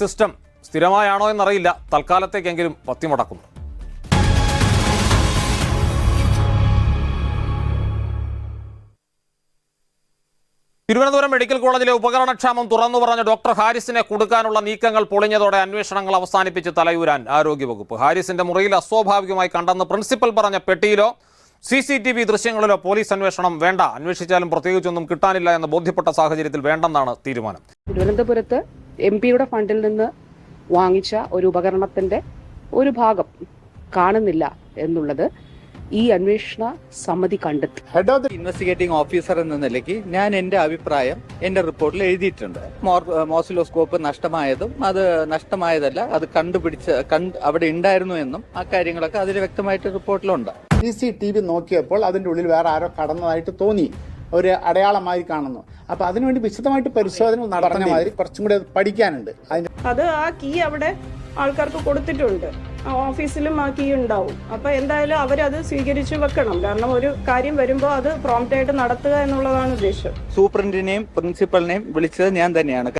System സ്ഥിരമായാണോ എന്നറിയില്ല. തൽക്കാലത്തേക്കെങ്കിലും പത്തിമുടക്കുന്നു. Thiruvananthapuram medical കോളേജിലെ ഉപകരണക്ഷാമം തുറന്നു പറഞ്ഞ ഡോക്ടർ ഹാരിസിനെ കൊടുക്കാനുള്ള നീക്കങ്ങൾ പൊളിഞ്ഞതോടെ അന്വേഷണങ്ങൾ അവസാനിപ്പിച്ച് തലയൂരാൻ ആരോഗ്യവകുപ്പ്. ഹാരിസിന്റെ മുറിയിൽ അസ്വാഭാവികമായി കണ്ടെന്ന് പ്രിൻസിപ്പൽ പറഞ്ഞ പെട്ടിയിലോ സി സി ടി വി ദൃശ്യങ്ങളിലോ പോലീസ് അന്വേഷണം വേണ്ട. അന്വേഷിച്ചാലും പ്രത്യേകിച്ചൊന്നും കിട്ടാനില്ല എന്ന് ബോധ്യപ്പെട്ട സാഹചര്യത്തിൽ വേണ്ടെന്നാണ് തീരുമാനം. തിരുവനന്തപുരത്ത് എം പിയുടെ ഫണ്ടിൽ നിന്ന് വാങ്ങിച്ച ഒരു ഉപകരണത്തിന്റെ ഒരു ഭാഗം കാണുന്നില്ല എന്നുള്ളത് ഈ അന്വേഷണ സമിതി കണ്ടെത്തി. Head of the investigating officer എന്ന നിലയ്ക്ക് ഞാൻ എന്റെ അഭിപ്രായം എന്റെ റിപ്പോർട്ടിൽ എഴുതിയിട്ടുണ്ട്. മോർ മോസിലോസ്കോപ്പ് നഷ്ടമായതും അത് നഷ്ടമായതല്ല അത് കണ്ടുപിടിച്ച് കണ്ട് അവിടെ ഉണ്ടായിരുന്നു എന്നും ആ കാര്യങ്ങളൊക്കെ അതിൽ വ്യക്തമായിട്ട് റിപ്പോർട്ടിലുണ്ട്. സി സി ടി വി നോക്കിയപ്പോൾ അതിന്റെ ഉള്ളിൽ വേറെ ആരോ കടന്നതായിട്ട് തോന്നി. ഒരു അടയാളമായി കാണുന്നു. അപ്പൊ അതിനുവേണ്ടി വിശദമായിട്ട് പരിശോധന നടത്തുന്ന മാതിരി കുറച്ചും കൂടി പഠിക്കാനുണ്ട്. അത് ആ കീ അവിടെ ആൾക്കാർക്ക് കൊടുത്തിട്ടുണ്ട്. ആ ഓഫീസിലും ആ കീ ഉണ്ടാവും. അപ്പൊ എന്തായാലും അവരത് സ്വീകരിച്ചു വെക്കണം. കാരണം ഒരു കാര്യം വരുമ്പോൾ അത് പ്രോംപ്റ്റ് ആയിട്ട് നടത്തുക എന്നുള്ളതാണ് ഉദ്ദേശം. സൂപ്രണ്ടിനെയും പ്രിൻസിപ്പലിനെയും വിളിച്ചത് ഞാൻ തന്നെയാണ്.